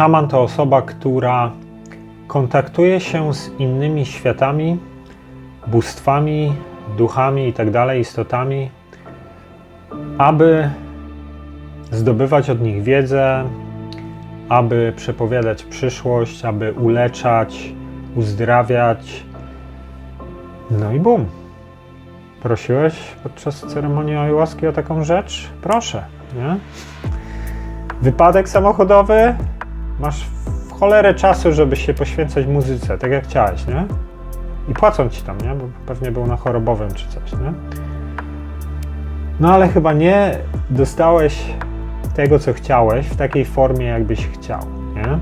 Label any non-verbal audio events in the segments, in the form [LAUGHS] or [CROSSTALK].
Szaman to osoba, która kontaktuje się z innymi światami, bóstwami, duchami itd., istotami, aby zdobywać od nich wiedzę, aby przepowiadać przyszłość, aby uleczać, uzdrawiać. No i bum. Prosiłeś podczas ceremonii ayahuaski o taką rzecz? Proszę, nie? Wypadek samochodowy? Masz w cholerę czasu, żeby się poświęcać muzyce, tak jak chciałeś, nie? I płacą ci tam, nie? Bo pewnie był na chorobowym czy coś, nie? No ale chyba nie dostałeś tego, co chciałeś, w takiej formie, jakbyś chciał, nie?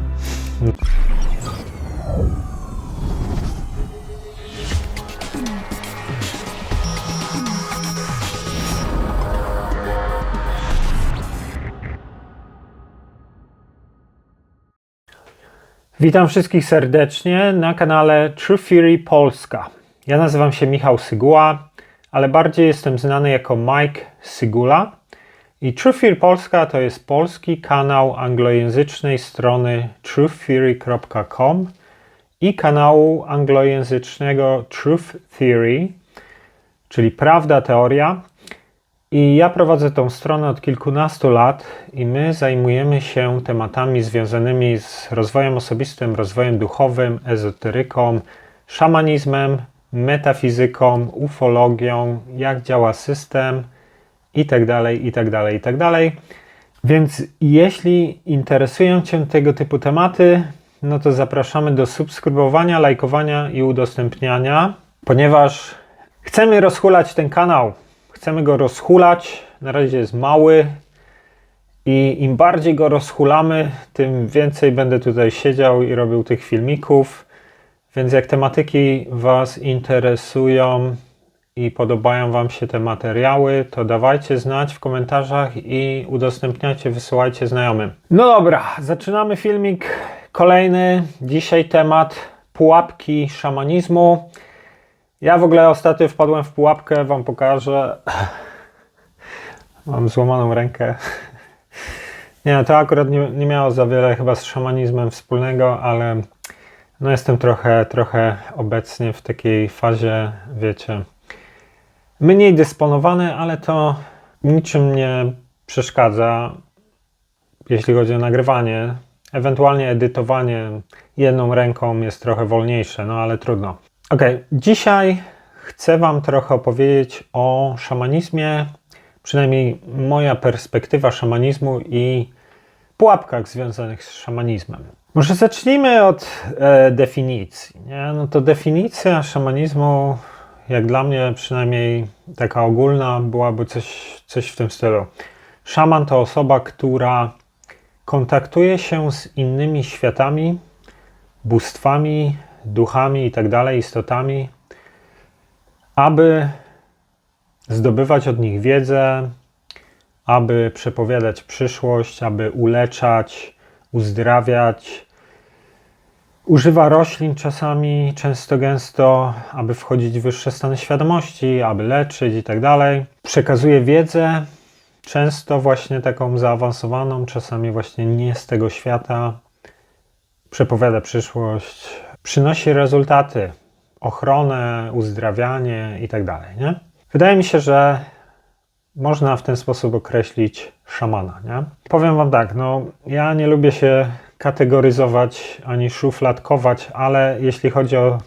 Witam wszystkich serdecznie na kanale True Fury Polska. Ja nazywam się Michał Syguła, ale bardziej jestem znany jako Mike Sygula. I True Fury Polska to jest polski kanał anglojęzycznej strony truththeory.com i kanału anglojęzycznego Truth Theory, czyli Prawda Teoria. I ja prowadzę tą stronę od kilkunastu lat i my zajmujemy się tematami związanymi z rozwojem osobistym, rozwojem duchowym, ezoteryką, szamanizmem, metafizyką, ufologią, jak działa system i tak dalej, i tak dalej, i tak dalej. Więc jeśli interesują Cię tego typu tematy, no to zapraszamy do subskrybowania, lajkowania i udostępniania, ponieważ chcemy rozhulać ten kanał. Chcemy go rozhulać. Na razie jest mały i im bardziej go rozhulamy, tym więcej będę tutaj siedział i robił tych filmików. Więc jak tematyki Was interesują i podobają Wam się te materiały, to dawajcie znać w komentarzach i udostępniajcie, wysyłajcie znajomym. No dobra, zaczynamy filmik kolejny. Dzisiaj temat pułapki szamanizmu. Ja w ogóle ostatnio wpadłem w pułapkę, Wam pokażę. [LAUGHS] Mam złamaną rękę. [LAUGHS] Nie, to akurat nie, nie miało za wiele chyba z szamanizmem wspólnego, ale no jestem trochę, trochę obecnie w takiej fazie, wiecie, mniej dysponowany, ale to niczym nie przeszkadza, jeśli chodzi o nagrywanie. Ewentualnie edytowanie jedną ręką jest trochę wolniejsze, no ale trudno. Ok, dzisiaj chcę Wam trochę opowiedzieć o szamanizmie, przynajmniej moja perspektywa szamanizmu i pułapkach związanych z szamanizmem. Może zacznijmy od e, definicji. Nie? No to definicja szamanizmu, jak dla mnie przynajmniej taka ogólna, byłaby coś, coś w tym stylu. Szaman to osoba, która kontaktuje się z innymi światami, bóstwami, duchami i tak dalej, istotami, aby zdobywać od nich wiedzę, aby przepowiadać przyszłość, aby uleczać, uzdrawiać. Używa roślin czasami, często gęsto, aby wchodzić w wyższe stany świadomości, aby leczyć i tak dalej. Przekazuje wiedzę, często właśnie taką zaawansowaną, czasami właśnie nie z tego świata. Przepowiada przyszłość, przynosi rezultaty, ochronę, uzdrawianie i tak. Nie? Wydaje mi się, że można w ten sposób określić szamana. Nie? Powiem Wam tak, no ja nie lubię się kategoryzować ani szufladkować, ale jeśli chodzi o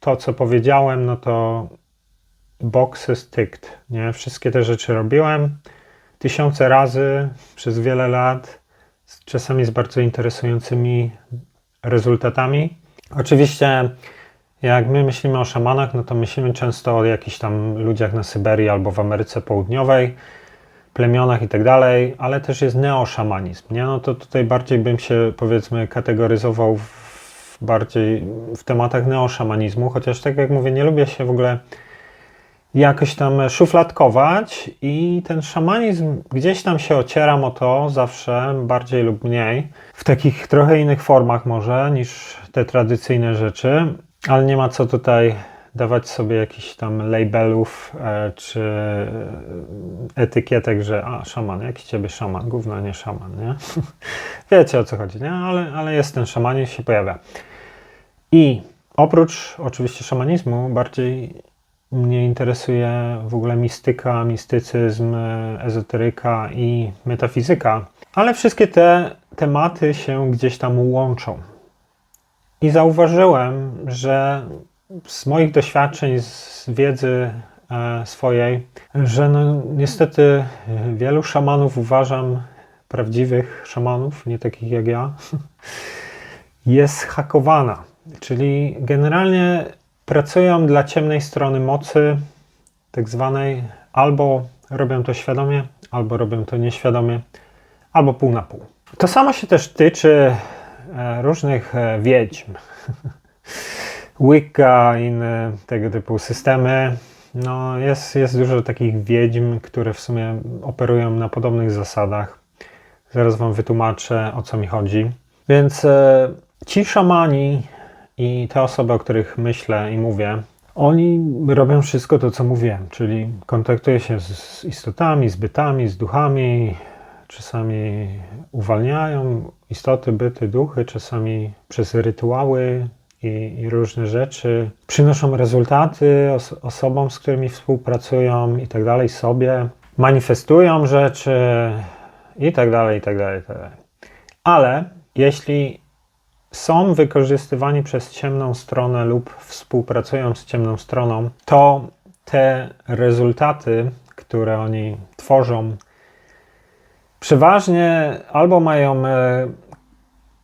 to, co powiedziałem, no to boxes ticked. Nie? Wszystkie te rzeczy robiłem tysiące razy przez wiele lat, czasami z bardzo interesującymi rezultatami. Oczywiście, jak my myślimy o szamanach, no to myślimy często o jakichś tam ludziach na Syberii albo w Ameryce Południowej, plemionach i tak dalej, ale też jest neoszamanizm, nie? No to tutaj bardziej bym się, powiedzmy, kategoryzował w, bardziej w tematach neoszamanizmu, chociaż tak jak mówię, nie lubię się w ogóle jakoś tam szufladkować i ten szamanizm gdzieś tam się ocieram o to zawsze, bardziej lub mniej, w takich trochę innych formach może niż te tradycyjne rzeczy, ale nie ma co tutaj dawać sobie jakichś tam labelów e, czy etykietek, że a, szaman, jaki ciebie szaman, gówno, nie szaman, nie? [LAUGHS] Wiecie o co chodzi, nie? Ale, ale jest ten szamanizm, się pojawia. I oprócz oczywiście szamanizmu, bardziej mnie interesuje w ogóle mistyka, mistycyzm, ezoteryka i metafizyka, ale wszystkie te tematy się gdzieś tam łączą. I zauważyłem, że z moich doświadczeń, z wiedzy e, swojej, że no, niestety wielu szamanów uważam, prawdziwych szamanów, nie takich jak ja, [LAUGHS] jest hakowana. Czyli generalnie pracują dla ciemnej strony mocy, tak zwanej, albo robią to świadomie, albo robią to nieświadomie, albo pół na pół. To samo się też tyczy e, różnych e, wiedźm. [LAUGHS] Wicca, inne tego typu systemy. No, jest, jest dużo takich wiedźm, które w sumie operują na podobnych zasadach. Zaraz Wam wytłumaczę, o co mi chodzi. Więc e, ci szamani i te osoby, o których myślę i mówię, oni robią wszystko to, co mówiłem, czyli kontaktują się z istotami, z bytami, z duchami, czasami uwalniają istoty, byty, duchy, czasami przez rytuały i, i różne rzeczy. Przynoszą rezultaty os osobom, z którymi współpracują i tak dalej, sobie. Manifestują rzeczy i tak dalej, i tak dalej, i tak dalej. Ale jeśli są wykorzystywani przez ciemną stronę lub współpracują z ciemną stroną, to te rezultaty, które oni tworzą, przeważnie albo mają e,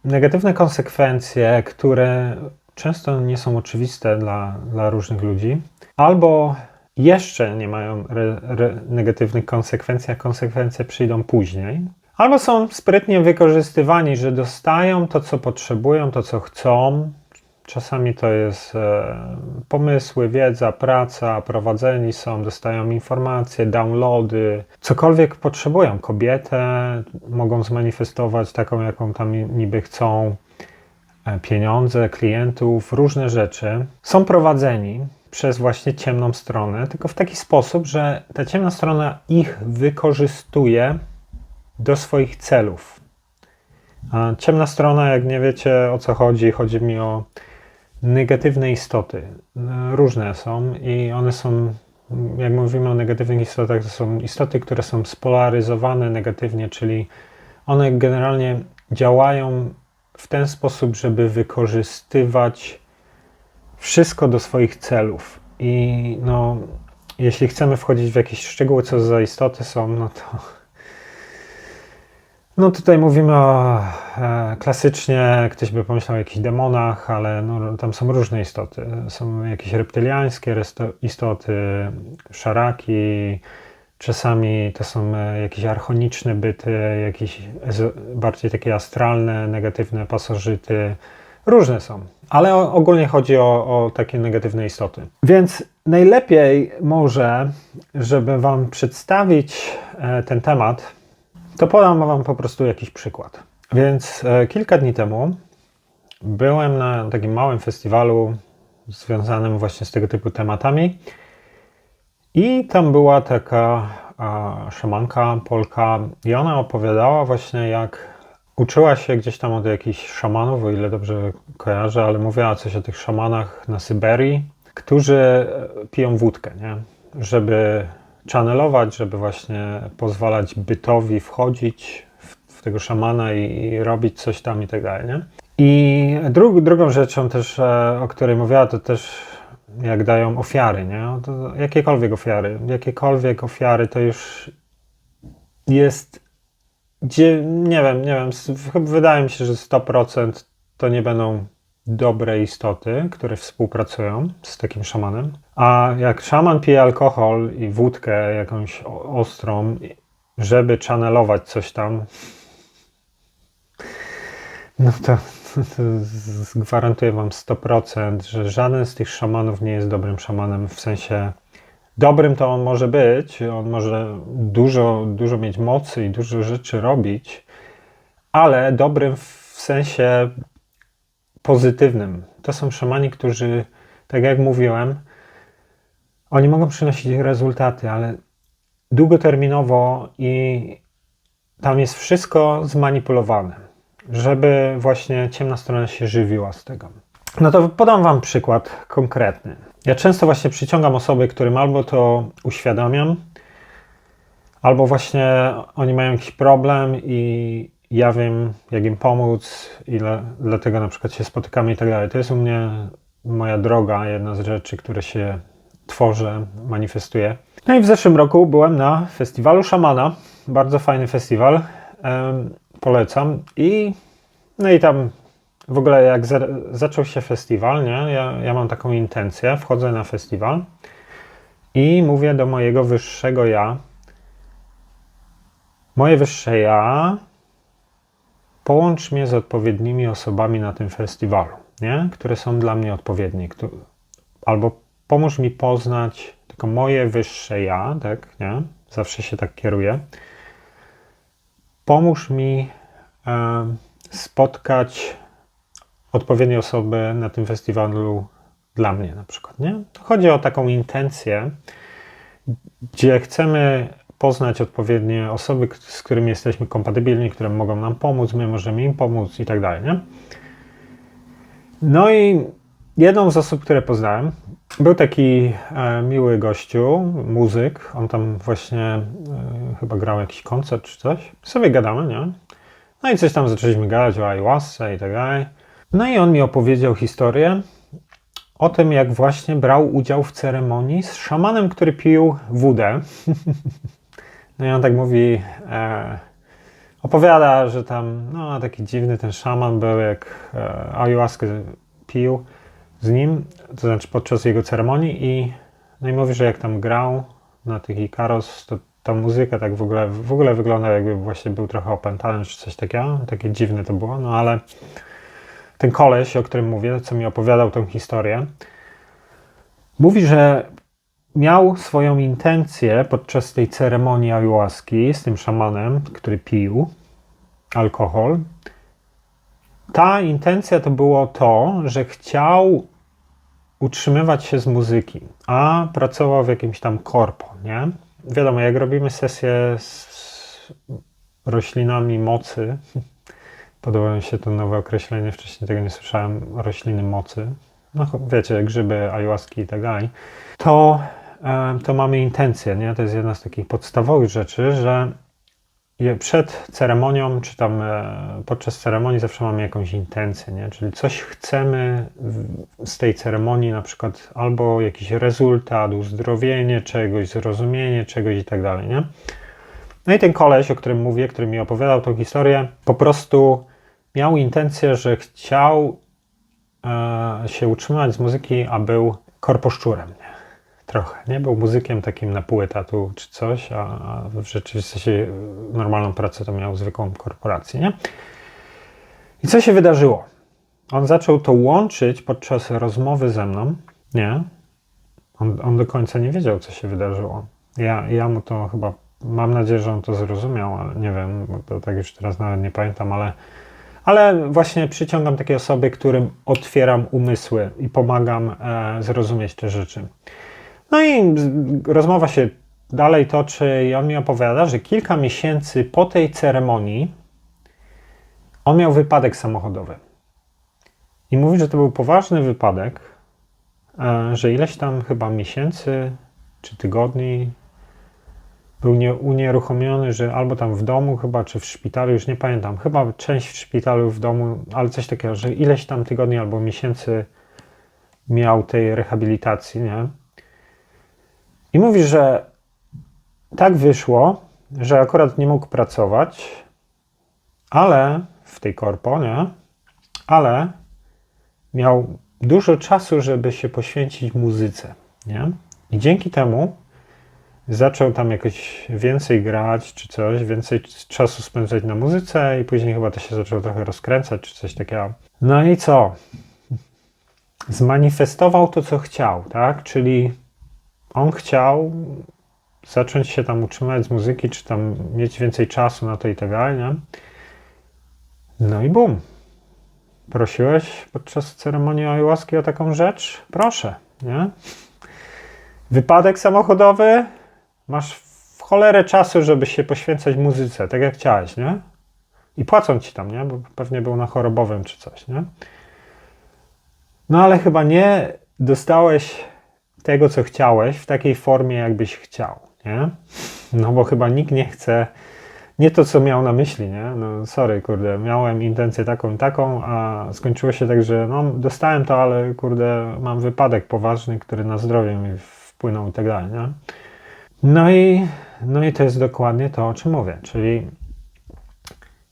negatywne konsekwencje, które często nie są oczywiste dla, dla różnych ludzi, albo jeszcze nie mają re, re, negatywnych konsekwencji, a konsekwencje przyjdą później. Albo są sprytnie wykorzystywani, że dostają to, co potrzebują, to, co chcą. Czasami to jest e, pomysły, wiedza, praca, prowadzeni są, dostają informacje, downloady, cokolwiek potrzebują. Kobietę mogą zmanifestować taką, jaką tam niby chcą, e, pieniądze, klientów, różne rzeczy. Są prowadzeni przez właśnie ciemną stronę, tylko w taki sposób, że ta ciemna strona ich wykorzystuje do swoich celów. Ciemna strona, jak nie wiecie o co chodzi, chodzi mi o negatywne istoty. Różne są i one są, jak mówimy o negatywnych istotach, to są istoty, które są spolaryzowane negatywnie, czyli one generalnie działają w ten sposób, żeby wykorzystywać wszystko do swoich celów. I no, jeśli chcemy wchodzić w jakieś szczegóły, co za istoty są, no to no tutaj mówimy o e, klasycznie, ktoś by pomyślał o jakichś demonach, ale no, tam są różne istoty. Są jakieś reptyliańskie istoty, szaraki, czasami to są e, jakieś archoniczne byty, jakieś bardziej takie astralne, negatywne pasożyty. Różne są, ale ogólnie chodzi o, o takie negatywne istoty. Więc najlepiej może, żeby Wam przedstawić e, ten temat, to podam Wam po prostu jakiś przykład. Więc e, kilka dni temu byłem na takim małym festiwalu związanym właśnie z tego typu tematami i tam była taka szamanka, Polka i ona opowiadała właśnie jak uczyła się gdzieś tam od jakichś szamanów, o ile dobrze kojarzę, ale mówiła coś o tych szamanach na Syberii, którzy e, piją wódkę, nie? Żeby channelować, żeby właśnie pozwalać bytowi wchodzić w, w tego szamana i, i, robić coś tam i tak dalej, nie? I dru, drugą rzeczą też, e, o której mówiła, to też jak dają ofiary, nie? To jakiekolwiek ofiary, jakiekolwiek ofiary to już jest, gdzie, nie wiem, nie wiem, wydaje mi się, że 100% to nie będą dobre istoty, które współpracują z takim szamanem. A jak szaman pije alkohol i wódkę jakąś ostrą, żeby channelować coś tam, no to, to gwarantuję wam 100%, że żaden z tych szamanów nie jest dobrym szamanem, w sensie dobrym to on może być, on może dużo, dużo mieć mocy i dużo rzeczy robić, ale dobrym w sensie pozytywnym. To są szamani, którzy, tak jak mówiłem, oni mogą przynosić rezultaty, ale długoterminowo i tam jest wszystko zmanipulowane, żeby właśnie ciemna strona się żywiła z tego. No to podam Wam przykład konkretny. Ja często właśnie przyciągam osoby, którym albo to uświadamiam, albo właśnie oni mają jakiś problem i ja wiem, jak im pomóc, i dlatego na przykład się spotykamy i tak dalej. To jest u mnie moja droga, jedna z rzeczy, które się tworzę, manifestuję. No i w zeszłym roku byłem na festiwalu Szamana. Bardzo fajny festiwal. polecam. I no i tam w ogóle jak za, zaczął się festiwal, nie? Ja, ja mam taką intencję, wchodzę na festiwal i mówię do mojego wyższego ja. Moje wyższe ja, połącz mnie z odpowiednimi osobami na tym festiwalu, nie? które są dla mnie odpowiednie. Albo pomóż mi poznać tylko moje wyższe ja, tak, nie? Zawsze się tak kieruję. Pomóż mi e, spotkać odpowiednie osoby na tym festiwalu dla mnie na przykład, nie? Chodzi o taką intencję, gdzie chcemy poznać odpowiednie osoby, z którymi jesteśmy kompatybilni, które mogą nam pomóc, my możemy im pomóc i tak dalej, nie? No i jedną z osób, które poznałem, był taki e, miły gościu, muzyk. On tam właśnie e, chyba grał jakiś koncert czy coś. Sobie gadamy, nie? No i coś tam zaczęliśmy gadać o ayahuasce i tak dalej. No i on mi opowiedział historię o tym, jak właśnie brał udział w ceremonii z szamanem, który pił wódę. [LAUGHS] no i on tak mówi, e, opowiada, że tam no, taki dziwny ten szaman był, jak e, pił z nim, to znaczy podczas jego ceremonii i no i mówi, że jak tam grał na tych Ikaros, to ta muzyka tak w ogóle, w ogóle wygląda jakby właśnie był trochę opętany czy coś takiego, takie dziwne to było, no ale ten koleś, o którym mówię, co mi opowiadał tę historię, mówi, że miał swoją intencję podczas tej ceremonii ayahuaski z tym szamanem, który pił alkohol, ta intencja to było to, że chciał utrzymywać się z muzyki, a pracował w jakimś tam korpo, nie? Wiadomo, jak robimy sesję z roślinami mocy, [LAUGHS] podoba mi się to nowe określenie, wcześniej tego nie słyszałem, rośliny mocy, no wiecie, grzyby, ayahuaski i tak dalej, to, to mamy intencję, nie? To jest jedna z takich podstawowych rzeczy, że przed ceremonią, czy tam e, podczas ceremonii zawsze mamy jakąś intencję, nie? czyli coś chcemy z tej ceremonii, na przykład albo jakiś rezultat, uzdrowienie czegoś, zrozumienie czegoś i tak dalej. Nie? No i ten koleś, o którym mówię, który mi opowiadał tą historię, po prostu miał intencję, że chciał e, się utrzymać z muzyki, a był korposzczurem. Nie? Trochę, nie? Był muzykiem takim na pół etatu czy coś, a, w rzeczywistości normalną pracę to miał zwykłą korporację, nie? I co się wydarzyło? On zaczął to łączyć podczas rozmowy ze mną, nie? On, on do końca nie wiedział, co się wydarzyło. Ja, ja mu to chyba, mam nadzieję, że on to zrozumiał, ale nie wiem, bo to tak już teraz nawet nie pamiętam, ale, ale właśnie przyciągam takie osoby, którym otwieram umysły i pomagam e, zrozumieć te rzeczy. No i rozmowa się dalej toczy i on mi opowiada, że kilka miesięcy po tej ceremonii on miał wypadek samochodowy. I mówi, że to był poważny wypadek, e, że ileś tam chyba miesięcy czy tygodni był nie, unieruchomiony, że albo tam w domu chyba, czy w szpitalu, już nie pamiętam, chyba część w szpitalu, w domu, ale coś takiego, że ileś tam tygodni albo miesięcy miał tej rehabilitacji, nie? I mówi, że tak wyszło, że akurat nie mógł pracować, ale w tej korpo, nie? Ale miał dużo czasu, żeby się poświęcić muzyce, nie? I dzięki temu zaczął tam jakoś więcej grać czy coś, więcej czasu spędzać na muzyce i później chyba to się zaczął trochę rozkręcać czy coś takiego. No i co? Zmanifestował to, co chciał, tak? Czyli on chciał zacząć się tam utrzymać z muzyki, czy tam mieć więcej czasu na to i tak dalej, nie? No i bum. Prosiłeś podczas ceremonii ayahuaski o taką rzecz? Proszę, nie? Wypadek samochodowy, masz w cholerę czasu, żeby się poświęcać muzyce, tak jak chciałeś, nie? I płacą ci tam, nie? Bo pewnie był na chorobowym czy coś, nie? No ale chyba nie dostałeś tego, co chciałeś w takiej formie, jakbyś chciał, nie? No bo chyba nikt nie chce, nie to, co miał na myśli, nie? No sorry, kurde, miałem intencję taką i taką, a skończyło się tak, że no dostałem to, ale kurde, mam wypadek poważny, który na zdrowie mi wpłynął i tak dalej, nie? No i, no i to jest dokładnie to, o czym mówię, czyli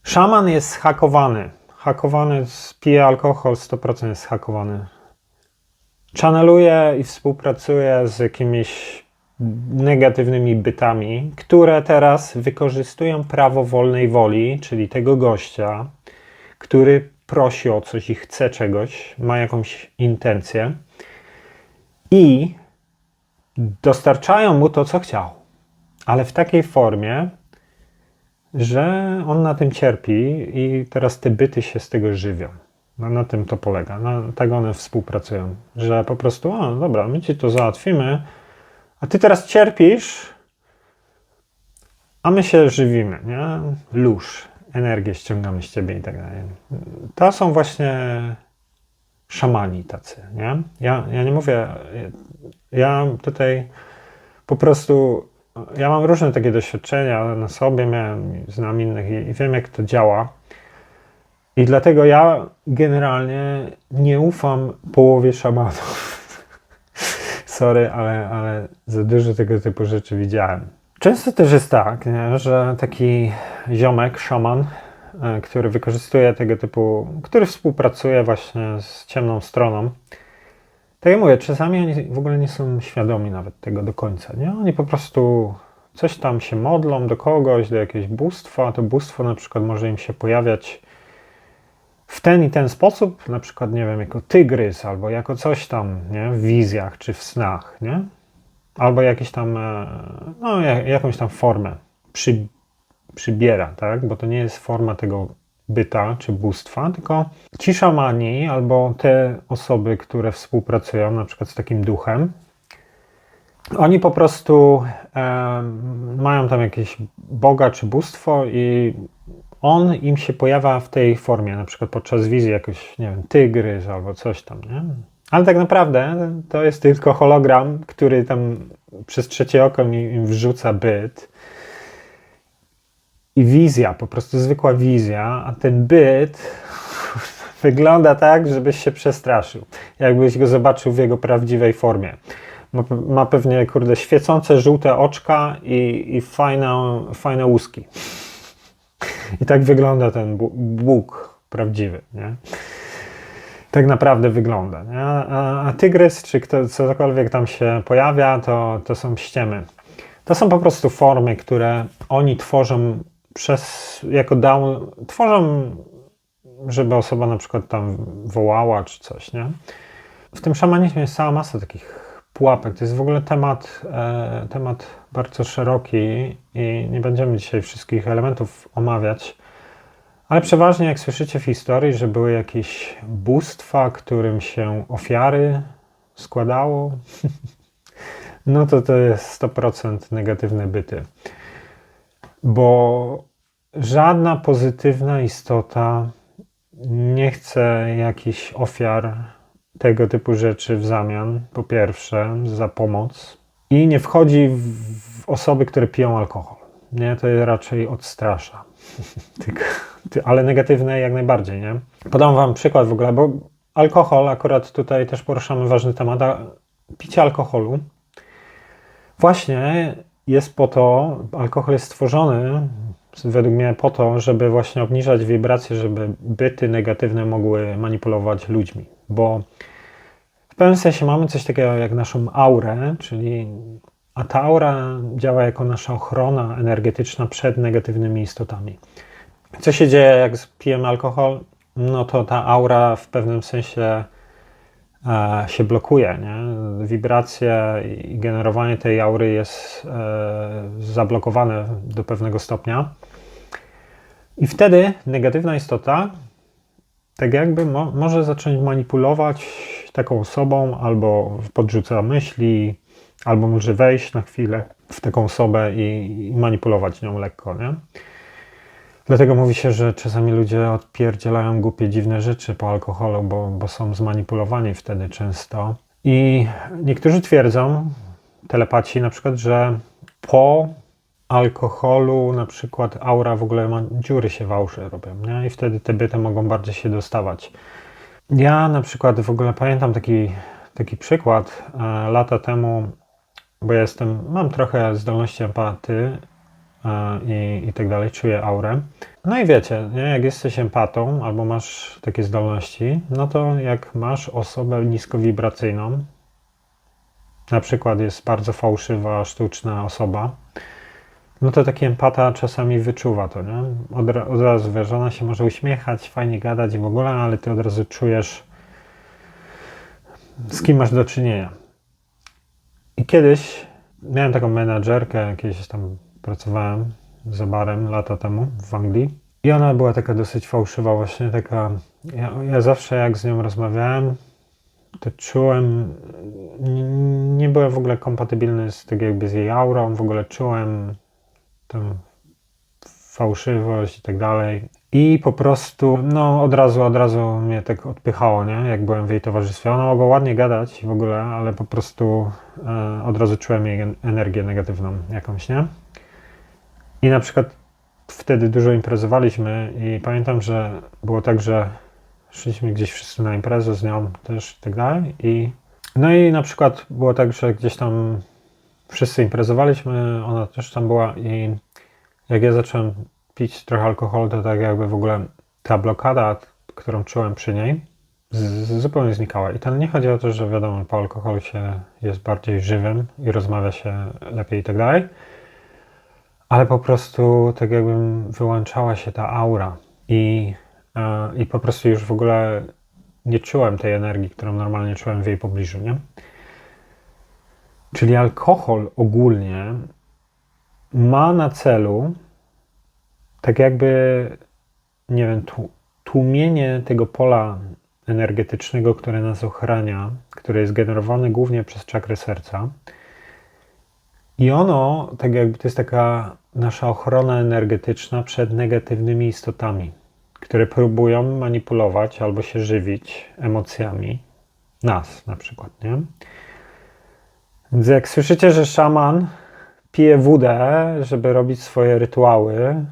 szaman jest hakowany, hakowany, pije alkohol, 100% jest hakowany. Channeluje i współpracuje z jakimiś negatywnymi bytami, które teraz wykorzystują prawo wolnej woli, czyli tego gościa, który prosi o coś i chce czegoś, ma jakąś intencję i dostarczają mu to, co chciał, ale w takiej formie, że on na tym cierpi i teraz te byty się z tego żywią. No, na tym to polega. Na, tak one współpracują, że po prostu, o, dobra, my ci to załatwimy, a ty teraz cierpisz, a my się żywimy, nie? Lóż, energię ściągamy z ciebie i tak dalej. To są właśnie szamani tacy, nie? Ja, ja nie mówię, ja tutaj po prostu, ja mam różne takie doświadczenia na sobie, miałem, znam innych i, i wiem, jak to działa. I dlatego ja generalnie nie ufam połowie szamanów. [LAUGHS] Sorry, ale, ale za dużo tego typu rzeczy widziałem. Często też jest tak, nie, że taki ziomek, szaman, e, który wykorzystuje tego typu, który współpracuje właśnie z ciemną stroną, tak jak mówię, czasami oni w ogóle nie są świadomi nawet tego do końca, nie? Oni po prostu coś tam się modlą do kogoś, do jakiegoś bóstwa, to bóstwo na przykład może im się pojawiać w ten i ten sposób, na przykład, nie wiem, jako tygrys, albo jako coś tam, nie, w wizjach czy w snach, nie? Albo jakieś tam, e, no, jakąś tam formę przy, przybiera, tak? Bo to nie jest forma tego byta czy bóstwa, tylko ci szamani albo te osoby, które współpracują na przykład z takim duchem, oni po prostu e, mają tam jakieś boga czy bóstwo i on im się pojawia w tej formie, na przykład podczas wizji jakoś, nie wiem, tygrys albo coś tam, nie? Ale tak naprawdę to jest tylko hologram, który tam przez trzecie oko im wrzuca byt. I wizja, po prostu zwykła wizja, a ten byt [LAUGHS] wygląda tak, żebyś się przestraszył. Jakbyś go zobaczył w jego prawdziwej formie. Ma, pewnie, kurde, świecące żółte oczka i, i fajne, fajne łuski. I tak wygląda ten Bóg prawdziwy, nie? Tak naprawdę wygląda, nie? A, a tygrys, czy kto, cokolwiek tam się pojawia, to, to są ściemy. To są po prostu formy, które oni tworzą przez, jako down, tworzą, żeby osoba na przykład tam wołała, czy coś, nie? W tym szamanizmie jest cała masa takich pułapek. To jest w ogóle temat, e, temat bardzo szeroki i nie będziemy dzisiaj wszystkich elementów omawiać. Ale przeważnie, jak słyszycie w historii, że były jakieś bóstwa, którym się ofiary składało, [LAUGHS] no to to jest 100% negatywne byty. Bo żadna pozytywna istota nie chce jakichś ofiar tego typu rzeczy w zamian, po pierwsze, za pomoc i nie wchodzi w osoby, które piją alkohol. Nie, to raczej odstrasza. [LAUGHS] Ale negatywne jak najbardziej, nie? Podam Wam przykład w ogóle, bo alkohol, akurat tutaj też poruszamy ważny temat, picie alkoholu właśnie jest po to, alkohol jest stworzony według mnie po to, żeby właśnie obniżać wibracje, żeby byty negatywne mogły manipulować ludźmi, bo w pewnym sensie mamy coś takiego jak naszą aurę, czyli a ta aura działa jako nasza ochrona energetyczna przed negatywnymi istotami. Co się dzieje, jak pijemy alkohol? No to ta aura w pewnym sensie e, się blokuje. Nie? Wibracje i generowanie tej aury jest e, zablokowane do pewnego stopnia. I wtedy negatywna istota tak jakby mo może zacząć manipulować taką osobą albo podrzuca myśli, Albo może wejść na chwilę w taką osobę i, i manipulować nią lekko, nie? Dlatego mówi się, że czasami ludzie odpierdzielają głupie, dziwne rzeczy po alkoholu, bo, bo są zmanipulowani wtedy często. I niektórzy twierdzą, telepaci na przykład, że po alkoholu na przykład aura w ogóle ma, dziury się w aurze robią, nie? I wtedy te byty mogą bardziej się dostawać. Ja na przykład w ogóle pamiętam taki, taki przykład e, lata temu, bo ja jestem, mam trochę zdolności empaty e, i, i tak dalej, czuję aurę. No i wiecie, nie? jak jesteś empatą albo masz takie zdolności, no to jak masz osobę niskowibracyjną, na przykład jest bardzo fałszywa, sztuczna osoba, no to taki empata czasami wyczuwa to, nie? Od, od razu wiesz, ona się może uśmiechać, fajnie gadać i w ogóle, ale ty od razu czujesz, z kim masz do czynienia. I kiedyś miałem taką menadżerkę, kiedyś tam pracowałem za barem lata temu w Anglii. I ona była taka dosyć fałszywa, właśnie taka. Ja, ja zawsze jak z nią rozmawiałem, to czułem. Nie, nie byłem w ogóle kompatybilny z tak jakby z jej aurą, w ogóle czułem tą fałszywość i tak dalej. I po prostu, no od razu, od razu mnie tak odpychało, nie? Jak byłem w jej towarzystwie. Ona mogła ładnie gadać w ogóle, ale po prostu e, od razu czułem jej en- energię negatywną jakąś, nie? I na przykład wtedy dużo imprezowaliśmy i pamiętam, że było tak, że szliśmy gdzieś wszyscy na imprezę z nią też i tak dalej. I, no i na przykład było tak, że gdzieś tam wszyscy imprezowaliśmy, ona też tam była i jak ja zacząłem pić trochę alkoholu, to tak jakby w ogóle ta blokada, którą czułem przy niej, z, z, zupełnie znikała. I to nie chodzi o to, że wiadomo, po alkoholu się jest bardziej żywym i rozmawia się lepiej i tak dalej, ale po prostu tak jakbym wyłączała się ta aura i, e, i po prostu już w ogóle nie czułem tej energii, którą normalnie czułem w jej pobliżu, nie? Czyli alkohol ogólnie ma na celu tak jakby, nie wiem, tłu- tłumienie tego pola energetycznego, które nas ochrania, które jest generowane głównie przez czakrę serca. I ono, tak jakby to jest taka nasza ochrona energetyczna przed negatywnymi istotami, które próbują manipulować albo się żywić emocjami nas na przykład, nie? Więc jak słyszycie, że szaman pije wódę, żeby robić swoje rytuały,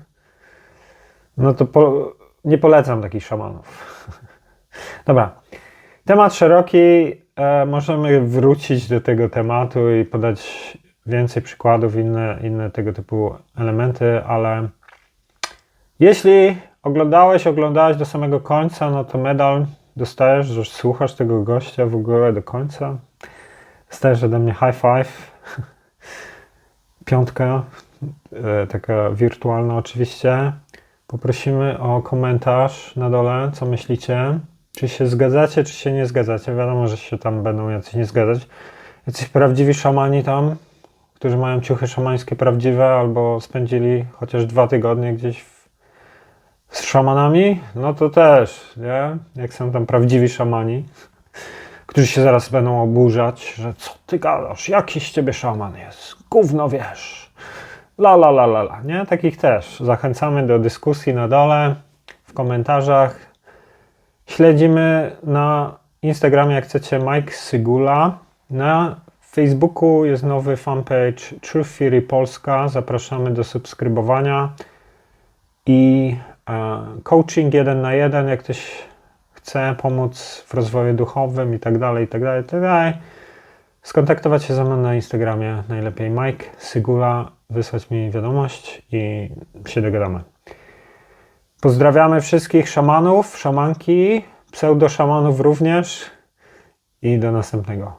no to po, nie polecam takich szamanów. [LAUGHS] Dobra. Temat szeroki. E, możemy wrócić do tego tematu i podać więcej przykładów, inne, inne tego typu elementy, ale jeśli oglądałeś, oglądałeś do samego końca, no to medal dostajesz, że słuchasz tego gościa w ogóle do końca. Dostajesz ode mnie high five. Piątka, e, taka wirtualna oczywiście. Poprosimy o komentarz na dole, co myślicie. Czy się zgadzacie, czy się nie zgadzacie? Wiadomo, że się tam będą jacyś nie zgadzać. Jacyś prawdziwi szamani tam, którzy mają ciuchy szamańskie prawdziwe, albo spędzili chociaż dwa tygodnie gdzieś w, z szamanami, no to też, nie? Jak są tam prawdziwi szamani, którzy się zaraz będą oburzać, że co ty gadasz, jakiś z ciebie szaman jest, gówno wiesz. La la la la la, nie? Takich też. Zachęcamy do dyskusji na dole, w komentarzach. Śledzimy na Instagramie, jak chcecie, Mike Sygula. Na Facebooku jest nowy fanpage Truth Theory Polska. Zapraszamy do subskrybowania. I e, coaching jeden na jeden, jak ktoś chce pomóc w rozwoju duchowym i tak dalej, i tak dalej, i tak dalej. Skontaktować się ze mną na Instagramie, najlepiej Mike Sygula, wysłać mi wiadomość i się dogadamy. Pozdrawiamy wszystkich szamanów, szamanki, pseudoszamanów również i do następnego.